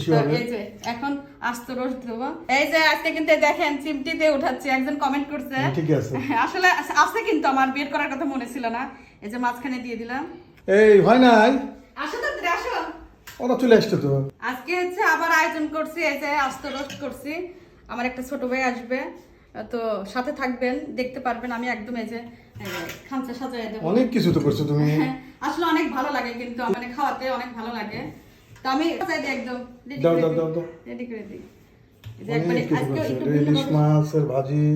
খুশি তো হবে এই যে এখন আস্ত রোজ দেবো। এই যে আজকে কিন্তু দেখেন চিমটি দিয়ে উঠাচ্ছি একজন কমেন্ট করছে। ঠিকই আছে। আসলে আছে কিন্তু আমার বের করার কথা মনে ছিল না। এই যে মাঝখানে দিয়ে দিলাম। এই হয় নাই? আসো তো আসো। ওরা চলে আসছে তো। আজকে হচ্ছে আবার আয়োজন করছি এই যে আস্ত রোস্ট করছি। আমার একটা ছোট ভাই আসবে তো সাথে থাকবেন দেখতে পারবেন আমি একদম এই যে খামচা সাজাই দেবো। অনেক কিছু তো করছ তুমি। আসলে অনেক ভালো লাগে কিন্তু মানে খাওয়াতে অনেক ভালো লাগে। তো আমি একদম। দাও, দাও, দাও, দাও। রেডি করে দিই এই যে একবারে অনেক কিছু আজকে করছ একটু ইলিশ মাছের ভাজি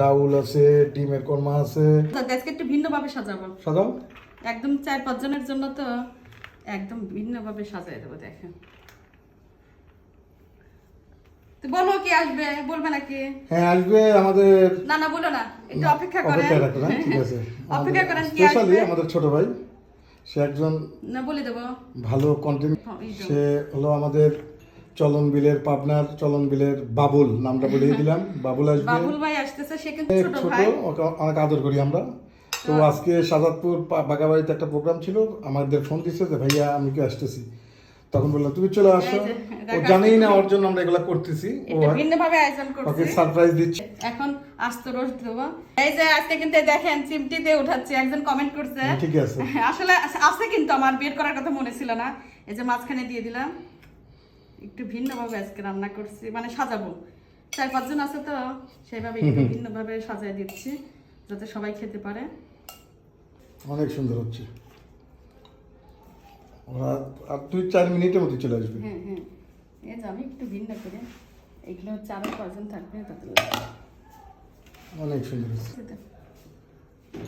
ডাউল আছে ডিমের কর্মা আছে। আজকে একটু ভিন্নভাবে সাজাবো। সাজাও। একদম চার পাঁচ জনের জন্য তো একদম ভিন্নভাবে সাজাই দেবো দেখেন। বলো কি আসবে? বলবে নাকি? হ্যাঁ আসবে আমাদের না না বলো না। একটু অপেক্ষা করেন। অপেক্ষা করেন কি আসবে। আমাদের ছোট ভাই। সে একজন না বলে দেবো। ভালো কন্টেন্ট হ্যাঁ। সে হলো আমাদের চলন বিলের পাবনার চলন বিলের বাবুল নামটা বলিয়ে দিলাম। বাবুল আসবে। বাবুল ভাই আসতেছে সে কিন্তু ছোট ভাই। অনেক আদর করি আমরা। তো আজকে সাজাদপুর বাগাবাড়িতে একটা প্রোগ্রাম ছিল আমাদের ফোন দিচ্ছে যে ভাইয়া আমি কি আসতেছি? তখন বললাম তুমি চলে আসো। ও জানেই না ওর জন্য আমরা এগুলা করতেছি। ও এটা ভিন্নভাবে আয়োজন ওকে সারপ্রাইজ দিচ্ছি। এখন আস্ত রোজ দেবো। এই যে আজকে কিন্তু দেখেন চিমটি দিয়ে উঠাচ্ছি একজন কমেন্ট করছে। ঠিকই আছে। আসলে আছে কিন্তু আমার বের করার কথা মনে ছিল না। এই যে মাঝখানে দিয়ে দিলাম। একটু ভিন্নভাবে আজকে রান্না করছি মানে সাজাবো। চার পাঁচজন আছে তো সেইভাবে একটু ভিন্নভাবে সাজাই দিচ্ছি যাতে সবাই খেতে পারে। অনেক সুন্দর হচ্ছে। আর দুই চার মিনিটের মধ্যে চলে আসবে। হ্যাঁ হ্যাঁ। এই যে আমি একটু ভিন্ন করে এগুলো হচ্ছে আরও পাঁচজন থাকবে তাতে অনেক সুন্দর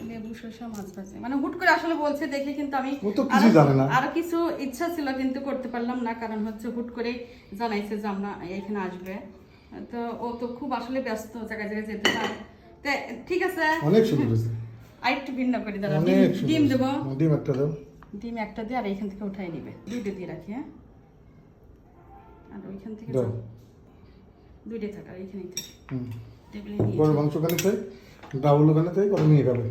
লেবু শসা মাছ ভাজা। মানে হুট করে আসলে বলছে দেখে কিন্তু আমি আরো- জানে না। আরও কিছু ইচ্ছা ছিল কিন্তু করতে পারলাম না কারণ হচ্ছে হুট করে জানাইছে যে আমরা এখানে আসবে। তো ও তো খুব আসলে ব্যস্ত জায়গায় জায়গায় যেতে পারে ঠিক আছে। অনেক সুন্দর আর একটু ভিন্ন করে দাঁড়া অনেক ডিম-। দেবো। ডিম একটা দাও। ডিম একটা দিয়ে আর এইখান থেকে উঠাই নিবে। দুইটা দিয়ে রাখি হ্যাঁ? আর ওইখান থেকে থাক। আর এইখানেই থাক। টেবিলে নিয়ে গরুর মাংস ওখানে চাই ডাউল ওখানে চাই কত নিয়ে খাবে।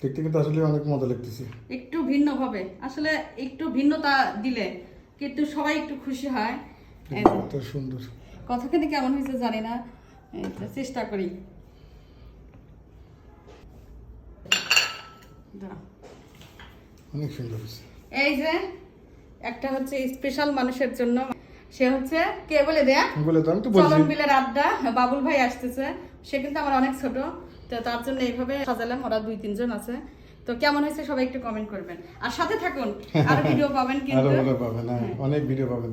দেখতে কিন্তু আসলে অনেক মজা লাগতেছে। একটু ভিন্ন ভাবে আসলে একটু ভিন্নতা দিলে কিন্তু সবাই একটু খুশি হয়। কত সুন্দর। কেমন হয়েছে জানি না। চেষ্টা করি। অনেক সুন্দর এই যে একটা হচ্ছে স্পেশাল মানুষের জন্য। সে হচ্ছে কে বলে দেয়া? বলে তো আমি তো বলছি। চলন বিলের আড্ডা। বাবুল ভাই আসতেছে। সে কিন্তু আমার অনেক ছোট। তো তার জন্য এইভাবে সাজালাম। ওরা দুই তিনজন আছে। তো কেমন হয়েছে সবাই একটু কমেন্ট করবেন। আর সাথে থাকুন। আর ভিডিও পাবেন আরও কিন্তু ভালো পাবেন হ্যাঁ। অনেক ভিডিও পাবেন।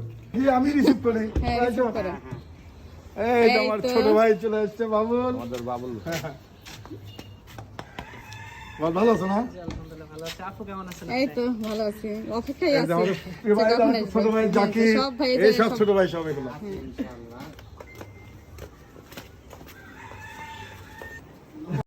আমি রিসিভ করি। হ্যাঁ করেন। এই আমার ছোট ভাই চলে আসছে বাবুল। আমাদের বাবুল। বল, ভালো আছো না? এই তো ভালো আছি। অপেক্ষায় আছি। ছোট ভাই হ্যাঁ, জাকির এই সব ছোট ভাই সব এগুলো।